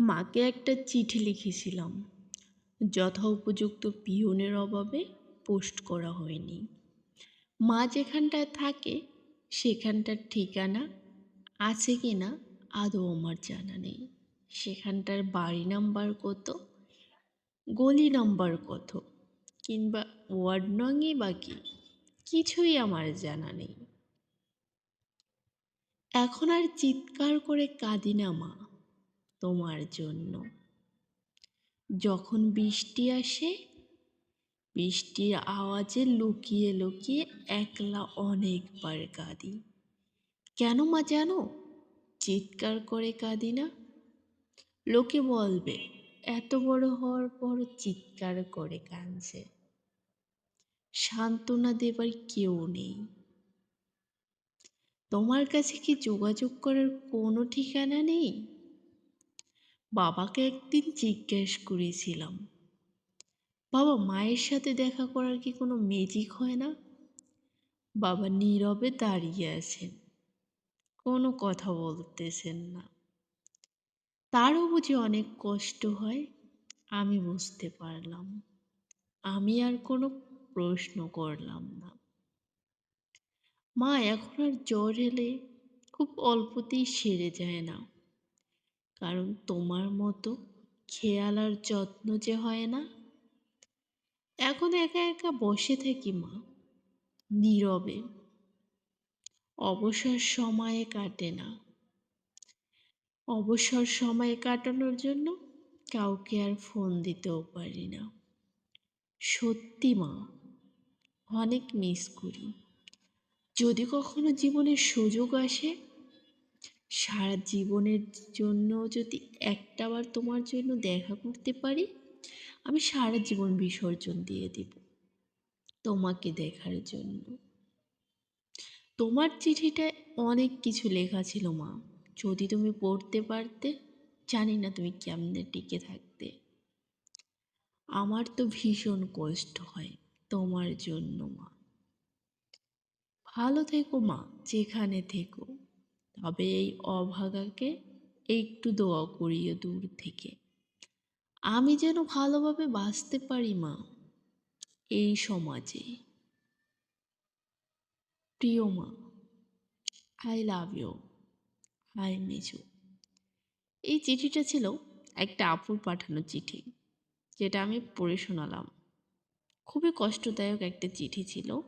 মাকে একটা চিঠি লিখেছিলাম। যথোপযুক্ত পিয়নের অভাবে পোস্ট করা হয়নি। মা যেখানটায় থাকে, সেখানটার ঠিকানা আছে কি না আদৌ আমার জানা নেই। সেখানটার বাড়ি নাম্বার কত, গলি নাম্বার কত, কিংবা ওয়ার্ড নংই বা কি, কিছুই আমার জানা নেই। এখন আর চিৎকার করে কাঁদি না মা। তোমার জন্য। যখন বৃষ্টি আসে, বৃষ্টির আওয়াজে লুকিয়ে লুকিয়ে একলা অনেকবার কাঁদি। কেন মা জানো? চিৎকার করে কাঁদি না? লোকে বলবে, এত বড় হওয়ার পর চিৎকার করে কাঁদছে। সান্ত্বনা দেবার কেউ নেই। তোমার কাছে কি যোগাযোগ করার কোনো ঠিকানা নেই? বাবাকে একদিন জিজ্ঞেস করেছিলাম, বাবা, মায়ের সাথে দেখা করার কি কোনো ম্যাজিক হয় না? বাবা নীরবে দাঁড়িয়ে আছেন, কোনো কথা বলতেছেন না। তারও বুঝি অনেক কষ্ট হয়, আমি বুঝতে পারলাম। আমি আর কোনো প্রশ্ন করলাম না। মা এখন আর জ্বর এলে খুব অল্পতেই সেরে যায় না। কারণ তোমার মতো খেয়াল আর যত্ন যে হয় না? এখন একা একা বসে থাকি মা, নীরবে। অবসর সময়ে কাটে না। অবসর সময় কাটানোর জন্য কাউকে আর ফোন দিতেও পারি না। সত্যি মা, অনেক মিস করি। যদি কখনো জীবনের সুযোগ আসে সারা জীবনের জন্য যদি একটাবার তোমার জন্য দেখা করতে পারি, আমি সারা জীবন বিসর্জন দিয়ে দেব তোমাকে দেখার জন্য। তোমার চিঠিটায় অনেক কিছু লেখা ছিল মা। যদি তুমি পড়তে পারতে, জানি না তুমি কেমনে টিকে থাকতে। আমার তো ভীষণ কষ্ট হয় তোমার জন্য মা। ভালো থেকো মা, যেখানে থেকো। তবে এই অভাগাকে একটু দোয়া করিও দূর থেকে। আমি যেন ভালোভাবে বাঁচতে পারি, মা, এই সমাজে। প্রিয় মা I love you I miss you এই চিঠিটা ছিল একটা আপুর পাঠানো চিঠি, যেটা আমি পড়ে শোনালাম। খুবই কষ্টদায়ক একটা চিঠি ছিল।